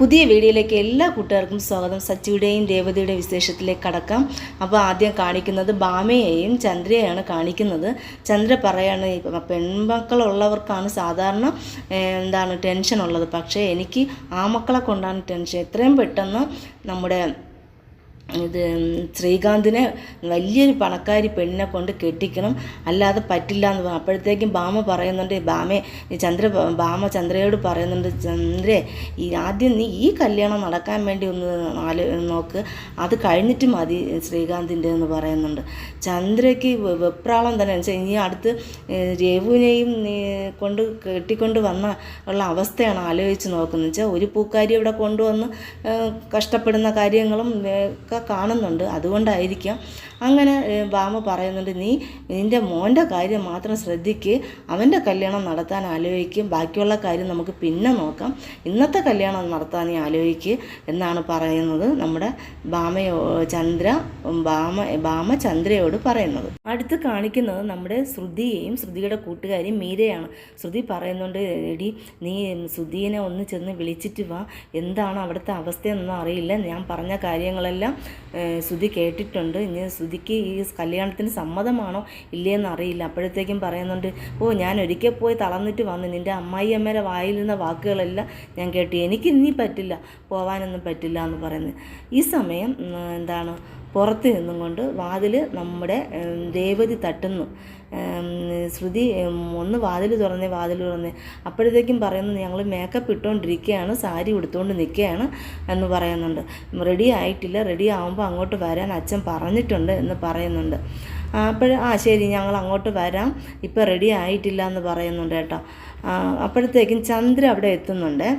പുതിയ വീഡിയോയിലേക്ക് എല്ലാ കൂട്ടുകാർക്കും സ്വാഗതം. സച്ചിയുടെയും ദേവതയുടെയും വിശേഷത്തിലേക്ക് കടക്കാം. അപ്പോൾ ആദ്യം കാണിക്കുന്നത് ഭാമയെയും ചന്ദ്രയെയാണ് കാണിക്കുന്നത്. ചന്ദ്ര പറയാണ് പെൺമക്കളുള്ളവർക്കാണ് സാധാരണ എന്താണ് ടെൻഷൻ ഉള്ളത് പക്ഷേ എനിക്ക് ആമക്കളെ മക്കളെ കൊണ്ടാണ് ടെൻഷൻ. എത്രയും പെട്ടെന്ന് നമ്മുടെ ഇത് ശ്രീകാന്തിനെ വലിയൊരു പണക്കാരി പെണ്ണിനെ കൊണ്ട് കെട്ടിക്കണം. അല്ലാതെ പറ്റില്ല എന്ന് പറഞ്ഞു അപ്പോഴത്തേക്കും ഭാമ പറയുന്നുണ്ട് ഭാമെ ചന്ദ്ര ഭാമ ചന്ദ്രയോട് പറയുന്നുണ്ട് ചന്ദ്രേ ഈ ആദ്യം നീ ഈ കല്യാണം നടക്കാൻ വേണ്ടി ഒന്ന് ആലോ നോക്ക്. അത് കഴിഞ്ഞിട്ട് മതി ശ്രീകാന്തിന്റെ എന്ന് പറയുന്നുണ്ട്. ചന്ദ്രയ്ക്ക് വെപ്രാളം തന്നെ. വെച്ചാൽ ഇനി അടുത്ത് രേവുവിനെയും കൊണ്ട് കെട്ടിക്കൊണ്ട് വന്ന ഉള്ള അവസ്ഥയാണ് ആലോചിച്ച് നോക്കുന്നത്. വെച്ചാൽ ഒരു പൂക്കാരി ഇവിടെ കൊണ്ടുവന്ന് കഷ്ടപ്പെടുന്ന കാര്യങ്ങളും ഏഹ്, കാണുന്നുണ്ട്. അതുകൊണ്ടായിരിക്കാം അങ്ങനെ ബാമ പറയുന്നുണ്ട് നീ നിന്റെ മോന്റെ കാര്യം മാത്രം ശ്രദ്ധിക്ക്. അവന്റെ കല്യാണം നടത്താൻ ആലോചിക്കും. ബാക്കിയുള്ള കാര്യം നമുക്ക് പിന്നെ നോക്കാം. ഇന്നത്തെ കല്യാണം നടത്താൻ നീ ആലോചിക്ക് എന്നാണ് പറയുന്നത് നമ്മുടെ ബാമയോ ചന്ദ്ര ബാമ ബാമ ചന്ദ്രയോട് പറയുന്നത്. അടുത്ത് കാണിക്കുന്നത് നമ്മുടെ ശ്രുതിയെയും ശ്രുതിയുടെ കൂട്ടുകാരിയും മീരയാണ്. ശ്രുതി പറയുന്നുണ്ട് എടി നീ ശ്രുതിയെ ഒന്ന് ചെന്ന് വിളിച്ചിട്ട് വാ. എന്താണ് അവിടുത്തെ അവസ്ഥയെന്നൊന്നും അറിയില്ല. ഞാൻ പറഞ്ഞ കാര്യങ്ങളെല്ലാം ശ്രുതി കേട്ടിട്ടുണ്ട്. ഇനി ശ്രുതിക്ക് ഈ കല്യാണത്തിന് സമ്മതമാണോ ഇല്ലയെന്ന് അറിയില്ല. അപ്പോഴത്തേക്കും പറയുന്നുണ്ട് ഓ ഞാൻ ഒരിക്കൽ പോയി തളർന്നിട്ട് വന്നു നിന്റെ അമ്മായി അമ്മയുടെ നിന്ന വാക്കുകളെല്ലാം ഞാൻ കേട്ടു. എനിക്ക് ഇനി പറ്റില്ല പോവാനൊന്നും പറ്റില്ല എന്ന് പറയുന്നത്. ഈ സമയം എന്താണ് പുറത്ത് നിന്നും കൊണ്ട് വാതിൽ നമ്മുടെ രേവതി തട്ടുന്നു. ശ്രുതി ഒന്ന് വാതിൽ തുറന്നേ വാതിൽ തുറന്നേ. അപ്പോഴത്തേക്കും പറയുന്നു ഞങ്ങൾ മേക്കപ്പ് ഇട്ടുകൊണ്ടിരിക്കുകയാണ് സാരി ഉടുത്തുകൊണ്ട് നിൽക്കുകയാണ് എന്ന് പറയുന്നുണ്ട്. റെഡി ആയിട്ടില്ല റെഡി ആകുമ്പോൾ അങ്ങോട്ട് വരാൻ അച്ഛൻ പറഞ്ഞിട്ടുണ്ട് എന്ന് പറയുന്നുണ്ട്. അപ്പോൾ ആ ശരി ഞങ്ങൾ അങ്ങോട്ട് വരാം ഇപ്പോൾ റെഡി ആയിട്ടില്ല എന്ന് പറയുന്നുണ്ട് കേട്ടോ. അപ്പോഴത്തേക്കും ചന്ദ്ര അവിടെ എത്തുന്നുണ്ട്.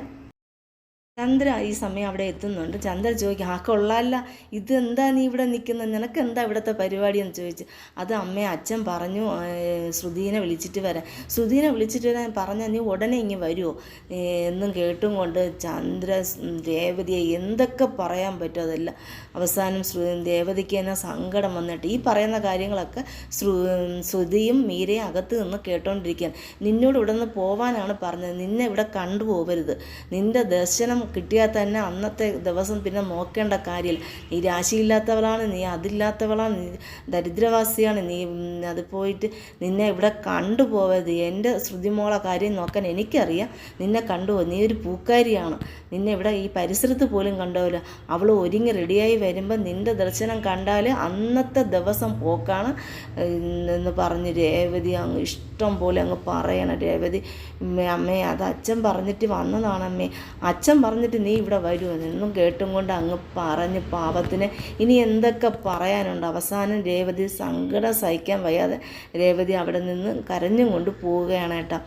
ചന്ദ്ര ഈ സമയം അവിടെ എത്തുന്നുണ്ട്. ചന്ദ്ര ചോദിക്കും ആ കൊള്ളാല്ല ഇത് എന്താ നീ ഇവിടെ നിൽക്കുന്നത് നിനക്ക് എന്താ ഇവിടുത്തെ പരിപാടി? എന്ന് ചോദിച്ചു അത് അമ്മയെ അച്ഛൻ പറഞ്ഞു ശ്രുതീനെ വിളിച്ചിട്ട് വരാൻ. ശ്രുതീനെ വിളിച്ചിട്ട് വരാൻ പറഞ്ഞാൽ നീ ഉടനെ ഇങ്ങ് വരുമോ എന്നും കേട്ടും കൊണ്ട് ചന്ദ്ര രേവതിയെ എന്തൊക്കെ പറയാൻ പറ്റും അതെല്ലാം. അവസാനം ശ്രു രേവതിക്ക് തന്നെ സങ്കടം വന്നിട്ട് ഈ പറയുന്ന കാര്യങ്ങളൊക്കെ ശ്രു ശ്രുതിയും മീരയും അകത്ത് നിന്ന് കേട്ടോണ്ടിരിക്കുകയാണ്. നിന്നോട് ഇവിടെ നിന്ന് പോവാനാണ് പറഞ്ഞത്. നിന്നെ ഇവിടെ കണ്ടുപോകരുത് നിന്റെ ദർശനം കിട്ടിയാൽ തന്നെ അന്നത്തെ ദിവസം പിന്നെ നോക്കേണ്ട കാര്യമില്ല നീ രാശിയില്ലാത്തവളാണ് നീ അതില്ലാത്തവളാണ് നീ ദരിദ്രവാസിയാണ് നീ അത് പോയിട്ട് നിന്നെ ഇവിടെ കണ്ടുപോകരുത് എന്റെ ശ്രുതിമോളെ കാര്യം നോക്കാൻ എനിക്കറിയാം. നിന്നെ കണ്ടുപോകും. നീ ഒരു പൂക്കാരിയാണ്. നിന്നെ ഇവിടെ ഈ പരിസരത്ത് പോലും കണ്ടുപോകില്ല. അവൾ ഒരുങ്ങി റെഡിയായി വരുമ്പോൾ നിന്റെ ദർശനം കണ്ടാൽ അന്നത്തെ ദിവസം പോക്കാണ് എന്ന് പറഞ്ഞ് രേവതി അങ്ങ് ഇഷ്ടം. പോലെ അങ്ങ് പറയണം രേവതി. അമ്മേ അത് അച്ഛൻ പറഞ്ഞിട്ട് വന്നതാണ് അമ്മേ. അച്ഛൻ പറഞ്ഞിട്ട് നീ ഇവിടെ വരുമോ എന്നും കേട്ടും കൊണ്ട് അങ്ങ് പറഞ്ഞ് പാപത്തിന് ഇനി എന്തൊക്കെ പറയാനുണ്ട്? അവസാനം രേവതി സങ്കടം സഹിക്കാൻ വയ്യാതെ രേവതി അവിടെ നിന്ന് കരഞ്ഞും കൊണ്ട് പോവുകയാണ് കേട്ടോ.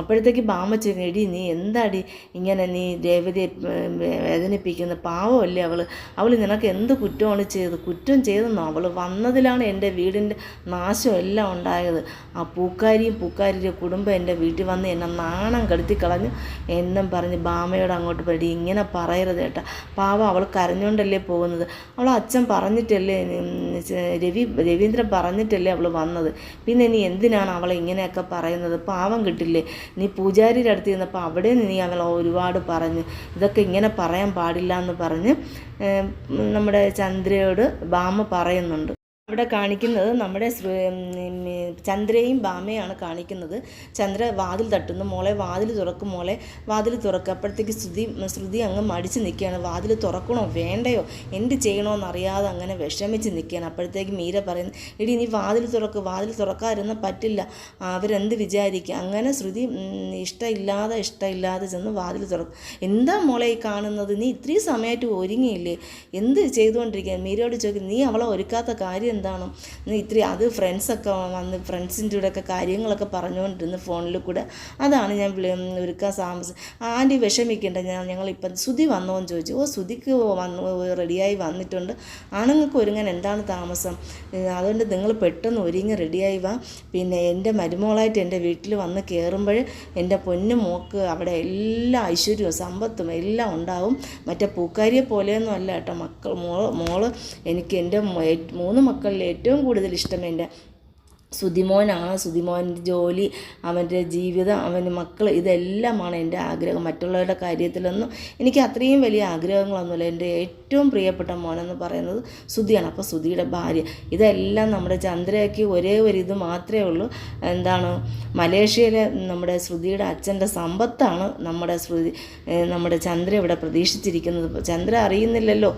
അപ്പോഴത്തേക്ക് ബാമ ചെന്ന് എടി നീ എന്താടി ഇങ്ങനെ നീ രേവതിയെ വേദനിപ്പിക്കുന്ന പാവമല്ലേ അവൾ അവൾ നിനക്ക് എന്ത് കുറ്റമാണ് ചെയ്തത്? കുറ്റം ചെയ്തെന്നോ? അവൾ വന്നതിലാണ് എന്റെ വീടിന്റെ നാശം എല്ലാം ഉണ്ടായത്. ആ പൂക്കാരിയും പൂക്കാരിയുടെ കുടുംബം എന്റെ വീട്ടിൽ വന്ന് എന്നെ നാണം കെടുത്തി കളഞ്ഞു എന്നും പറഞ്ഞ് ബാമയോട് അങ്ങോട്ട് പടി ഇങ്ങനെ പറയരുത് കേട്ടാ. പാവം അവൾ കരഞ്ഞുകൊണ്ടല്ലേ പോകുന്നത്? അവൾ അച്ഛൻ പറഞ്ഞിട്ടല്ലേ രവി രവീന്ദ്രൻ പറഞ്ഞിട്ടല്ലേ അവൾ വന്നത്? പിന്നെ നീ എന്തിനാണ് അവളെ ഇങ്ങനെയൊക്കെ പറയുന്നത്? പാവം കിട്ടില്ലേ? നീ പൂജാരിയുടെ അടുത്ത് ചെന്നപ്പോൾ അവിടെ നിന്ന് നീ അവളെ ഒരുപാട് പറഞ്ഞു. ഇതൊക്കെ ഇങ്ങനെ പറയാൻ പാടില്ല എന്ന് പറഞ്ഞ് നമ്മുടെ ചന്ദ്രയോട് ബാമ പറയുന്നുണ്ട്. അവിടെ കാണിക്കുന്നത് നമ്മുടെ ചന്ദ്രയും ബാമയാണ് കാണിക്കുന്നത്. ചന്ദ്ര വാതിൽ തട്ടുന്നു. മോളെ വാതിൽ തുറക്കും. മോളെ വാതിൽ തുറക്കുക അപ്പോഴത്തേക്ക് ശ്രുതി ശ്രുതി അങ്ങ് മടിച്ച് നിൽക്കുകയാണ്. വാതിൽ തുറക്കണോ? വേണ്ടയോ? എന്ത് ചെയ്യണമെന്നറിയാതെ അങ്ങനെ വിഷമിച്ച് നിൽക്കുകയാണ്. അപ്പോഴത്തേക്ക് മീര പറയുന്നു എടി നീ വാതിൽ തുറക്ക്. വാതിൽ തുറക്കാതിരുന്നാൽ പറ്റില്ല. അവരെന്ത് വിചാരിക്കുക അങ്ങനെ ശ്രുതി ഇഷ്ടമില്ലാതെ ഇഷ്ടമില്ലാതെ ചെന്ന് വാതിൽ തുറക്കും. എന്താ മോളെ ഈ കാണുന്നത്? നീ ഇത്രയും സമയമായിട്ട് ഒരുങ്ങിയില്ലേ? എന്ത് ചെയ്തുകൊണ്ടിരിക്കുക മീരയോട് ചോദിക്കും നീ അവളെ ഒരുക്കാത്ത കാര്യം എന്താണ്? നീ ഇത്രയും അത് ഫ്രണ്ട്സൊക്കെ വന്ന് ഫ്രണ്ട്സിന്റെ ഒക്കെ കാര്യങ്ങളൊക്കെ പറഞ്ഞുകൊണ്ടിരുന്ന ഫോണിൽ കൂടെ അതാണ് ഞാൻ ഒരുക്കാൻ താമസം ആന്റി വിഷമിക്കേണ്ട ഞാൻ ഞങ്ങളിപ്പം സുതി വന്നോ എന്ന് ചോദിച്ചു. ഓ സുതിക്ക് വന്നു റെഡിയായി വന്നിട്ടുണ്ട്. ആണുങ്ങൾക്ക് ഒരുങ്ങാൻ എന്താണ് താമസം? അതുകൊണ്ട് നിങ്ങൾ പെട്ടെന്ന് ഒരുങ്ങി റെഡിയായി വാ. പിന്നെ എന്റെ മരുമോളായിട്ട് എന്റെ വീട്ടിൽ വന്ന് കയറുമ്പോൾ എന്റെ പൊന്നു മോക്ക് അവിടെ എല്ലാ ഐശ്വര്യവും സമ്പത്തും എല്ലാം ഉണ്ടാവും. മറ്റേ പൂക്കാരിയെ പോലെയൊന്നും അല്ല കേട്ടോ മക്കൾ മോൾ മോൾ. എനിക്ക് എന്റെ മൂന്ന് മൂന്ന് മക്കളിൽ ഏറ്റവും കൂടുതൽ ഇഷ്ടം എന്റെ സുതിമോനാണ്. സുതിമോന്റെ ജോലി അവന്റെ ജീവിതം അവന്റെ മക്കൾ ഇതെല്ലാമാണ് എന്റെ ആഗ്രഹം. മറ്റുള്ളവരുടെ കാര്യത്തിലൊന്നും എനിക്ക് അത്രയും വലിയ ആഗ്രഹങ്ങളൊന്നുമില്ല. എന്റെ ഏറ്റവും പ്രിയപ്പെട്ട മോനെന്ന് പറയുന്നത് സുതിയാണ്. അപ്പോൾ സുതിയുടെ ഭാര്യ. ഇതെല്ലാം നമ്മുടെ ചന്ദ്രയ്ക്ക് ഒരേ ഒരു ഇത് മാത്രമേ ഉള്ളൂ. എന്താണ്? മലേഷ്യയിലെ നമ്മുടെ ശ്രുതിയുടെ അച്ഛന്റെ സമ്പത്താണ് നമ്മുടെ ശ്രുതി നമ്മുടെ ചന്ദ്ര ഇവിടെ പ്രതീക്ഷിച്ചിരിക്കുന്നത്. ചന്ദ്ര അറിയുന്നില്ലല്ലോ.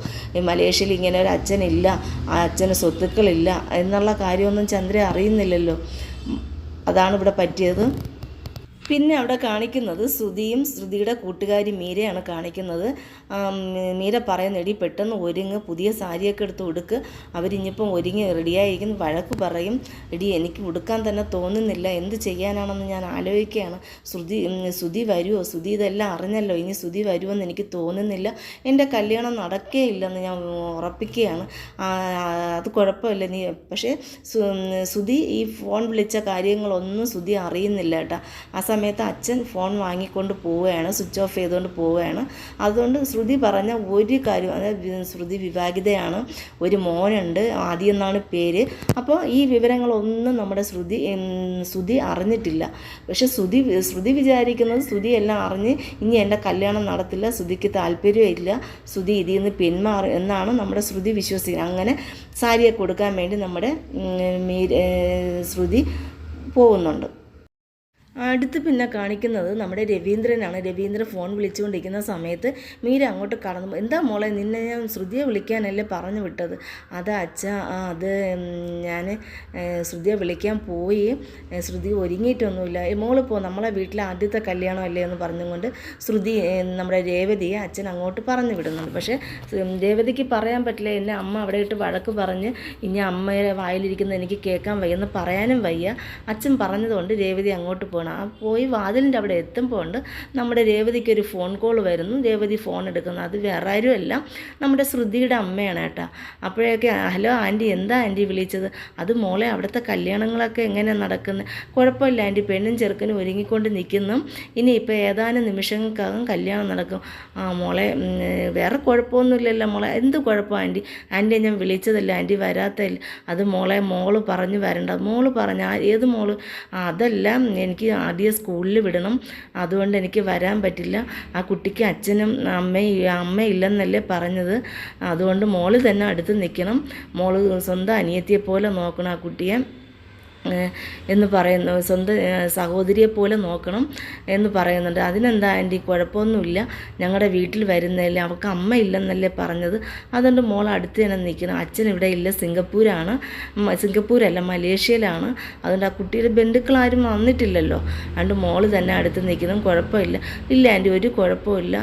മലേഷ്യയിൽ ഇങ്ങനെ ഒരു അച്ഛനില്ല ആ അച്ഛന് സ്വത്തുക്കളില്ല എന്നുള്ള കാര്യമൊന്നും ചന്ദ്ര അറിയുന്നില്ലല്ലോ ഉം, അതാണ് ഇവിടെ പറ്റിയത്. പിന്നെ അവിടെ കാണിക്കുന്നത് ശ്രുതിയും ശ്രുതിയുടെ കൂട്ടുകാരി മീരയാണ് കാണിക്കുന്നത്. മീര പറയുന്ന പെട്ടെന്ന് ഒരുങ്ങ് പുതിയ സാരിയൊക്കെ എടുത്ത് ഉടുക്ക്. അവരിഞ്ഞിപ്പം ഒരുങ്ങി റെഡിയായിരിക്കുന്നു. വഴക്ക് പറയും. എടി എനിക്ക് ഉടുക്കാൻ തന്നെ തോന്നുന്നില്ല. എന്ത് ചെയ്യാനാണെന്ന് ഞാൻ ആലോചിക്കുകയാണ്. ശ്രുതി ശ്രുതി വരുമോ ശ്രുതി ഇതെല്ലാം അറിഞ്ഞല്ലോ. ഇനി ശ്രുതി വരുമെന്ന് എനിക്ക് തോന്നുന്നില്ല. എന്റെ കല്യാണം നടക്കേയില്ലെന്ന് ഞാൻ ഉറപ്പിക്കുകയാണ്. അത് കുഴപ്പമില്ല. നീ പക്ഷേ ശ്രുതി ഈ ഫോൺ വിളിച്ച കാര്യങ്ങളൊന്നും ശ്രുതി അറിയുന്നില്ല കേട്ടോ. സമയത്ത് അച്ഛൻ ഫോൺ വാങ്ങിക്കൊണ്ട് പോവുകയാണ് സ്വിച്ച് ഓഫ് ചെയ്തുകൊണ്ട് പോവുകയാണ്. അതുകൊണ്ട് ശ്രുതി പറഞ്ഞ ഒരു കാര്യം അതായത് ശ്രുതി വിവാഹിതയാണ് ഒരു മോനുണ്ട് ആദ്യം എന്നാണ് പേര്. അപ്പോൾ ഈ വിവരങ്ങളൊന്നും നമ്മുടെ ശ്രുതി ശ്രുതി അറിഞ്ഞിട്ടില്ല. പക്ഷെ ശ്രുതി ശ്രുതി വിചാരിക്കുന്നത് ശ്രുതി എല്ലാം അറിഞ്ഞ് ഇനി എന്റെ കല്യാണം നടത്തില്ല ശ്രുതിക്ക് താല്പര്യമില്ല ശ്രുതി ഇതിൽ നിന്ന് പിന്മാറി എന്നാണ് നമ്മുടെ ശ്രുതി വിശ്വസിക്കുന്നത്. അങ്ങനെ സാരിയെ കൊടുക്കാൻ വേണ്ടി നമ്മുടെ ശ്രുതി പോകുന്നുണ്ട്. അടുത്ത് പിന്നെ കാണിക്കുന്നത് നമ്മുടെ രവീന്ദ്രനാണ്. രവീന്ദ്രൻ ഫോൺ വിളിച്ചുകൊണ്ടിരിക്കുന്ന സമയത്ത് മീര അങ്ങോട്ട് കടന്നു എന്താ മോളെ നിന്നെ ഞാൻ ശ്രുതിയെ വിളിക്കാനല്ലേ പറഞ്ഞു വിട്ടത്? അതാ അച്ഛ അത് ഞാൻ ശ്രുതിയെ വിളിക്കാൻ പോയി. ശ്രുതി ഒരുങ്ങിയിട്ടൊന്നുമില്ല. മോൾ പോ നമ്മളെ വീട്ടിലെ ആദ്യത്തെ കല്യാണമല്ലേ എന്ന് പറഞ്ഞുകൊണ്ട് ശ്രുതി നമ്മുടെ രേവതിയെ അച്ഛൻ അങ്ങോട്ട് പറഞ്ഞു വിടുന്നുണ്ട്. പക്ഷേ രേവതിക്ക് പറയാൻ പറ്റില്ല. എന്നെ അമ്മ അവിടെ ഇട്ട് വഴക്ക് പറഞ്ഞ് ഇനി അമ്മയുടെ വായിലിരിക്കുന്ന എനിക്ക് കേൾക്കാൻ വയ്യെന്ന് പറയാനും വയ്യ. അച്ഛൻ പറഞ്ഞതുകൊണ്ട് രേവതി അങ്ങോട്ട് പോകണം ആ പോയി വാതിലിന്റെ അവിടെ എത്തുമ്പോൾ നമ്മുടെ രേവതിക്ക് ഒരു ഫോൺ കോൾ വരുന്നു. രേവതി ഫോൺ എടുക്കുന്നു. അത് വേറെ ആരുമല്ല നമ്മുടെ ശ്രുതിയുടെ അമ്മയാണ് കേട്ടോ. അപ്പോഴൊക്കെ ഹലോ ആന്റി എന്താ ആന്റി വിളിച്ചത്? അത് മോളെ അവിടുത്തെ കല്യാണങ്ങളൊക്കെ എങ്ങനെ നടക്കുന്നത് കുഴപ്പമില്ല ആന്റി പെണ്ണും ചെറുക്കനും ഒരുങ്ങിക്കൊണ്ട് നിൽക്കുന്നു. ഇനി ഇപ്പോൾ ഏതാനും നിമിഷങ്ങൾക്കകം കല്യാണം നടക്കും. ആ മോളെ വേറെ കുഴപ്പമൊന്നുമില്ലല്ലോ മോളെ. എന്ത് കുഴപ്പം ആന്റി? ആന്റിയെ ഞാൻ വിളിച്ചതല്ല? ആന്റി വരാത്തല്ല അത് മോളെ മോൾ പറഞ്ഞു വരണ്ട. മോൾ പറഞ്ഞ ഏത് മോൾ? അതല്ല എനിക്ക് ആദ്യം സ്കൂളിൽ വിടണം. അതുകൊണ്ട് എനിക്ക് വരാൻ പറ്റില്ല. ആ കുട്ടിക്ക് അച്ഛനും അമ്മയും അമ്മയില്ലെന്നല്ലേ പറഞ്ഞത്. അതുകൊണ്ട് മോൾ തന്നെ അടുത്ത് നിൽക്കണം. മോൾ സ്വന്തം അനിയത്തിയെ പോലെ നോക്കണം ആ കുട്ടിയെ. എന്ന് പറയുന്നു. സ്വന്തം സഹോദരിയെ പോലെ നോക്കണം എന്ന് പറയുന്നുണ്ട്. അതിനെന്താ ആന്റി? കുഴപ്പമൊന്നുമില്ല. ഞങ്ങളുടെ വീട്ടിൽ വരുന്നതല്ലേ. അവൾക്ക് അമ്മ ഇല്ലെന്നല്ലേ പറഞ്ഞത്. അതുകൊണ്ട് മോൾ അടുത്ത് തന്നെ നിൽക്കണം അച്ഛൻ ഇവിടെ ഇല്ല. സിംഗപ്പൂരാണ്. സിംഗപ്പൂരല്ല മലേഷ്യയിലാണ്. അതുകൊണ്ട് ആ കുട്ടിയുടെ ബന്ധുക്കളാരും വന്നിട്ടില്ലല്ലോ. അതുകൊണ്ട് മോൾ തന്നെ അടുത്ത് നിൽക്കണം കുഴപ്പമില്ല. ഇല്ല ആന്റി ഒരു കുഴപ്പമില്ല.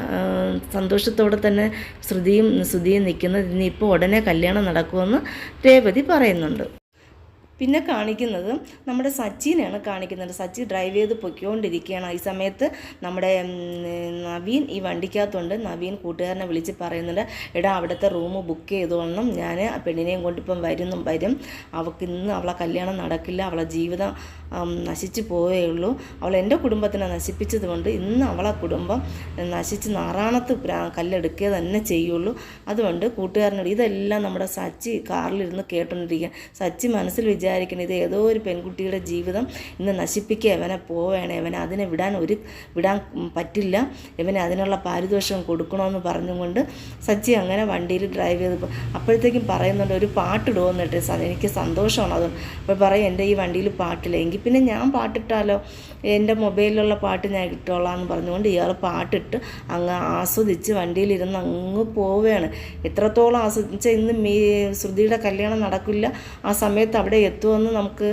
സന്തോഷത്തോടെ തന്നെ ശ്രുതിയും ശ്രുതിയും നിൽക്കുന്നത് ഇനിയിപ്പോൾ ഉടനെ കല്യാണം നടക്കുമെന്ന് രേവതി പറയുന്നുണ്ട്. പിന്നെ കാണിക്കുന്നത് നമ്മുടെ സച്ചിനെയാണ് കാണിക്കുന്നത്. സച്ചി ഡ്രൈവ് ചെയ്ത് പൊയ്ക്കൊണ്ടിരിക്കുകയാണ്. ഈ സമയത്ത് നമ്മുടെ നവീൻ ഈ വണ്ടിക്കകത്തുണ്ട്. നവീൻ കൂട്ടുകാരനെ വിളിച്ച് പറയുന്നുണ്ട് എടാ അവിടുത്തെ റൂം ബുക്ക് ചെയ്തോളണം. ഞാൻ ആ പെണ്ണിനെയും കൊണ്ട് ഇപ്പം വരുന്നും വരും. അവൾക്ക് ഇന്ന് അവളെ കല്യാണം നടക്കില്ല. അവളെ ജീവിതം നശിച്ചു പോവേ ഉള്ളൂ. അവൾ എന്റെ കുടുംബത്തിനെ നശിപ്പിച്ചത് കൊണ്ട് ഇന്ന് അവളെ കുടുംബം നശിച്ച് നാറാണത്ത് കല്ലെടുക്കുക തന്നെ ചെയ്യുള്ളൂ. അതുകൊണ്ട് കൂട്ടുകാരനോട് ഇതെല്ലാം നമ്മുടെ സച്ചി കാറിലിരുന്ന് കേട്ടോണ്ടിരിക്കുക സച്ചി മനസ്സിൽ വിചാരിക്കണം ഇത് ഏതോ ഒരു പെൺകുട്ടിയുടെ ജീവിതം. ഇന്ന് നശിപ്പിക്കുക ഇവനെ പോവേണേ ഇവനെ അതിനെ വിടാൻ ഒരു വിടാൻ പറ്റില്ല. ഇവനെ അതിനുള്ള പാരിതോഷം കൊടുക്കണമെന്ന് പറഞ്ഞുകൊണ്ട് സച്ചി അങ്ങനെ വണ്ടിയിൽ ഡ്രൈവ് ചെയ്ത് അപ്പോഴത്തേക്കും പറയുന്നുണ്ട് ഒരു പാട്ടിടുമെന്നിട്ട് എനിക്ക് സന്തോഷമാണ്. അത് അപ്പോൾ പറയും എന്റെ ഈ വണ്ടിയിൽ പാട്ടില്ല. എങ്കിൽ പിന്നെ ഞാൻ പാട്ടിട്ടാലോ എന്റെ മൊബൈലിലുള്ള പാട്ട് ഞാൻ ഇട്ടോളാം എന്ന് പറഞ്ഞുകൊണ്ട് ഇയാൾ പാട്ടിട്ട് അങ്ങ് ആസ്വദിച്ച് വണ്ടിയിലിരുന്ന് അങ്ങ് പോവുകയാണ്. എത്രത്തോളം ആസ്വദിച്ച ഇന്ന് മീ ശ്രുതിയുടെ കല്യാണം നടക്കില്ല ആ സമയത്ത് അവിടെ എത്തുമെന്ന് നമുക്ക്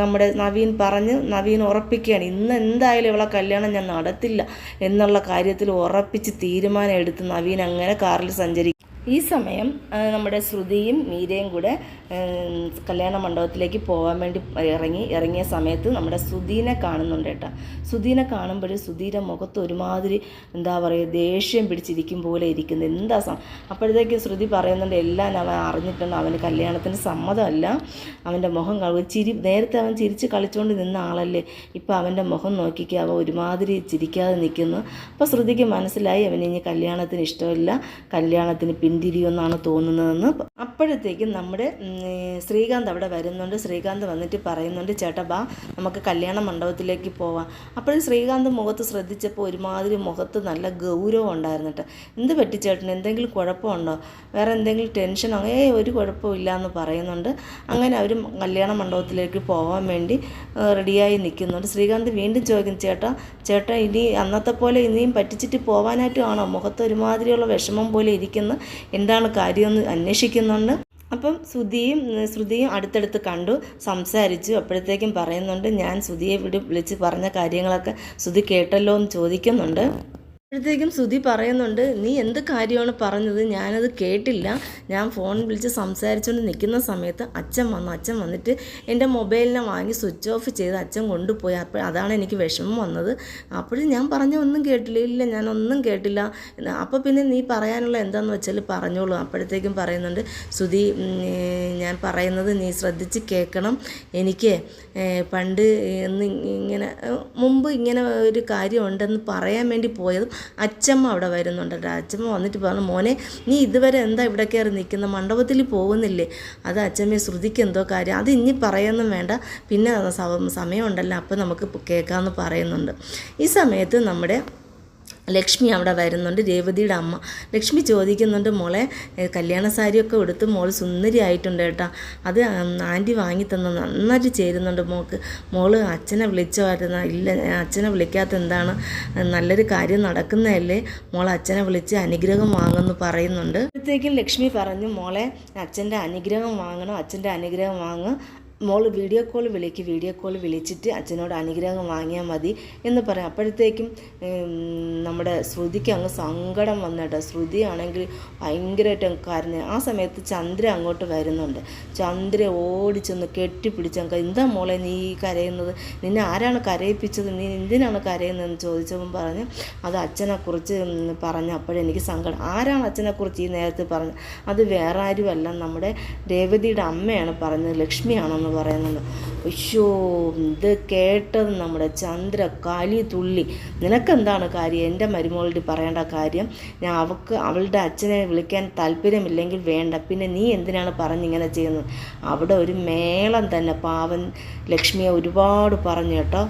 നമ്മുടെ നവീൻ പറഞ്ഞ് നവീൻ ഉറപ്പിക്കുകയാണ്. ഇന്ന് എന്തായാലും ഇവളെ കല്യാണം ഞാൻ നടത്തില്ല എന്നുള്ള കാര്യത്തിൽ ഉറപ്പിച്ച് തീരുമാനം എടുത്ത് നവീൻ അങ്ങനെ കാറിൽ സഞ്ചരിക്കും. ഈ സമയം നമ്മുടെ ശ്രുതിയും മീരയും കൂടെ കല്യാണ മണ്ഡപത്തിലേക്ക് പോകാൻ വേണ്ടി ഇറങ്ങി ഇറങ്ങിയ സമയത്ത് നമ്മുടെ സുധീനെ കാണുന്നുണ്ട് കേട്ടോ. സുധീനെ കാണുമ്പോൾ സുധീരെ മുഖത്ത് ഒരുമാതിരി എന്താ പറയുക ദേഷ്യം പിടിച്ചിരിക്കും പോലെ ഇരിക്കുന്നത് എന്താ സം അപ്പോഴത്തേക്ക് ശ്രുതി പറയുന്നുണ്ട് എല്ലാം അവൻ അറിഞ്ഞിട്ടുണ്ട്. അവന് കല്യാണത്തിന് സമ്മതമല്ല. അവന്റെ മുഖം ചിരി നേരത്തെ അവൻ ചിരിച്ച് കളിച്ചുകൊണ്ട് നിന്ന ആളല്ലേ. ഇപ്പോൾ അവന്റെ മുഖം നോക്കിക്കുക അവൻ ഒരുമാതിരി ചിരിക്കാതെ നിൽക്കുന്നു. അപ്പോൾ ശ്രുതിക്ക് മനസ്സിലായി അവൻ ഇനി കല്യാണത്തിന് ഇഷ്ടമില്ല. കല്യാണത്തിന് പിന്തിരിയുമെന്നാണ് തോന്നുന്നതെന്ന് അപ്പോഴത്തേക്കും നമ്മുടെ ശ്രീകാന്ത് അവിടെ വരുന്നുണ്ട്. ശ്രീകാന്ത് വന്നിട്ട് പറയുന്നുണ്ട് ചേട്ടാ ബാ നമുക്ക് കല്യാണ മണ്ഡപത്തിലേക്ക് പോവാം. അപ്പോഴും ശ്രീകാന്ത് മുഖത്ത് ശ്രദ്ധിച്ചപ്പോൾ ഒരുമാതിരി മുഖത്ത് നല്ല ഗൗരവം ഉണ്ടായിരുന്നു കേട്ടോ. എന്ത് പറ്റി ചേട്ടന്? എന്തെങ്കിലും കുഴപ്പമുണ്ടോ? വേറെ എന്തെങ്കിലും ടെൻഷനോ? ഏ ഒരു കുഴപ്പമില്ല എന്ന് പറയുന്നുണ്ട്. അങ്ങനെ അവർ കല്യാണ മണ്ഡപത്തിലേക്ക് പോകാൻ വേണ്ടി റെഡിയായി നിൽക്കുന്നുണ്ട്. ശ്രീകാന്ത് വീണ്ടും ചോദിക്കും ചേട്ടാ ചേട്ടാ ഇനി അന്നത്തെ പോലെ ഇനിയും പറ്റിച്ചിട്ട് പോകാനായിട്ടും ആണോ? മുഖത്ത് ഒരുമാതിരിയുള്ള വിഷമം പോലെ ഇരിക്കുന്ന. എന്താണ് കാര്യമെന്ന് അന്വേഷിക്കുന്നുണ്ട്. അപ്പം ശ്രുതിയും ശ്രുതിയും അടുത്തടുത്ത് കണ്ടു സംസാരിച്ചു. അപ്പോഴത്തേക്കും പറയുന്നുണ്ട് ഞാൻ ശ്രുതിയെ വിളിച്ച് പറഞ്ഞ കാര്യങ്ങളൊക്കെ ശ്രുതി കേട്ടല്ലോ എന്ന് ചോദിക്കുന്നുണ്ട്. അപ്പോഴത്തേക്കും ശ്രുതി പറയുന്നുണ്ട് നീ എന്ത് കാര്യമാണ് പറഞ്ഞത്? ഞാനത് കേട്ടില്ല. ഞാൻ ഫോൺ വിളിച്ച് സംസാരിച്ചുകൊണ്ട് നിൽക്കുന്ന സമയത്ത് അച്ഛൻ വന്നു. അച്ഛൻ വന്നിട്ട് എന്റെ മൊബൈലിനെ വാങ്ങി സ്വിച്ച് ഓഫ് ചെയ്ത് അച്ഛൻ കൊണ്ടുപോയി. അപ്പോൾ അതാണ് എനിക്ക് വിഷമം വന്നത്. അപ്പോഴും ഞാൻ പറഞ്ഞ ഒന്നും കേട്ടില്ല. ഇല്ല ഞാനൊന്നും കേട്ടില്ല. അപ്പോൾ പിന്നെ നീ പറയാനുള്ള എന്താണെന്ന് വെച്ചാൽ പറഞ്ഞോളൂ. അപ്പോഴത്തേക്കും പറയുന്നുണ്ട് ശ്രുതി ഞാൻ പറയുന്നത് നീ ശ്രദ്ധിച്ച് കേൾക്കണം. എനിക്ക് പണ്ട് ഇങ്ങനെ മുമ്പ് ഇങ്ങനെ ഒരു കാര്യമുണ്ടെന്ന് പറയാൻ വേണ്ടി പോയതും അച്ചമ്മ അവിടെ വരുന്നുണ്ട് കേട്ടോ അച്ചമ്മ വന്നിട്ട് പറഞ്ഞു മോനെ നീ ഇതുവരെ എന്താ ഇവിടെ കയറി നിൽക്കുന്ന? മണ്ഡപത്തിൽ പോകുന്നില്ലേ? അത് അച്ചമ്മയെ ശ്രുതിക്ക് എന്തോ കാര്യം. അത് ഇനി പറയൊന്നും വേണ്ട. പിന്നെ സമയമുണ്ടല്ലോ അപ്പോൾ നമുക്ക് കേൾക്കാമെന്ന് പറയുന്നുണ്ട്. ഈ സമയത്ത് നമ്മുടെ ലക്ഷ്മി അവിടെ വരുന്നുണ്ട് രേവതിയുടെ അമ്മ. ലക്ഷ്മി ചോദിക്കുന്നുണ്ട് മോളെ കല്യാണ സാരിയൊക്കെ എടുത്ത് മോൾ സുന്ദരി ആയിട്ടുണ്ട് കേട്ടോ. അത് ആന്റി വാങ്ങി തന്ന നന്നായിട്ട് ചേരുന്നുണ്ട് മോൾക്ക്. മോൾ അച്ഛനെ വിളിച്ചായിരുന്നു ഇല്ല അച്ഛനെ വിളിക്കാത്ത എന്താണ്? നല്ലൊരു കാര്യം നടക്കുന്നതല്ലേ? മോൾ അച്ഛനെ വിളിച്ച് അനുഗ്രഹം വാങ്ങുമെന്ന് പറയുന്നുണ്ട്. അപ്പോഴത്തേക്കും ലക്ഷ്മി പറഞ്ഞു മോളെ അച്ഛന്റെ അനുഗ്രഹം വാങ്ങണം അച്ഛന്റെ അനുഗ്രഹം വാങ്ങും. മോൾ വീഡിയോ കോൾ വിളിക്ക് വീഡിയോ കോൾ വിളിച്ചിട്ട് അച്ഛനോട് അനുഗ്രഹം വാങ്ങിയാൽ മതി എന്ന് പറയാം. അപ്പോഴത്തേക്കും നമ്മുടെ ശ്രുതിക്ക് അങ്ങ് സങ്കടം വന്നിട്ട്. ശ്രുതി ആണെങ്കിൽ ഭയങ്കരമായിട്ട് കരഞ്ഞ് ആ സമയത്ത് ചന്ദ്ര അങ്ങോട്ട് വരുന്നുണ്ട്. ചന്ദ്ര ഓടിച്ചൊന്ന് കെട്ടിപ്പിടിച്ച് അങ്ങ് എന്താ മോളെ നീ കരയുന്നത്? നിന്നെ ആരാണ് കരയിപ്പിച്ചത്? നീ എന്തിനാണ് കരയുന്നതെന്ന് ചോദിച്ചപ്പം പറഞ്ഞ് അത് അച്ഛനെക്കുറിച്ച് പറഞ്ഞു അപ്പോഴെനിക്ക് സങ്കടം. ആരാണ് അച്ഛനെക്കുറിച്ച് ഈ നേരത്തെ പറഞ്ഞത് അത് വേറെ ആരുമല്ല നമ്മുടെ രേവതിയുടെ അമ്മയാണ് പറഞ്ഞത് ലക്ഷ്മിയാണെന്ന് പറയുന്നുണ്ട്. അയ്യോ ഇത് കേട്ടത് നമ്മുടെ ചന്ദ്ര കാലി തുള്ളി. നിനക്കെന്താണ് കാര്യം? എന്റെ മരുമോളുടെ പറയേണ്ട കാര്യം ഞാൻ അവൾക്ക് അവളുടെ അച്ഛനെ വിളിക്കാൻ താല്പര്യമില്ലെങ്കിൽ വേണ്ട. പിന്നെ നീ എന്തിനാണ് പറഞ്ഞിങ്ങനെ ചെയ്യുന്നത്? അവിടെ ഒരു മേളം തന്നെ പാവൻ ലക്ഷ്മിയെ ഒരുപാട് പറഞ്ഞു കേട്ടോ.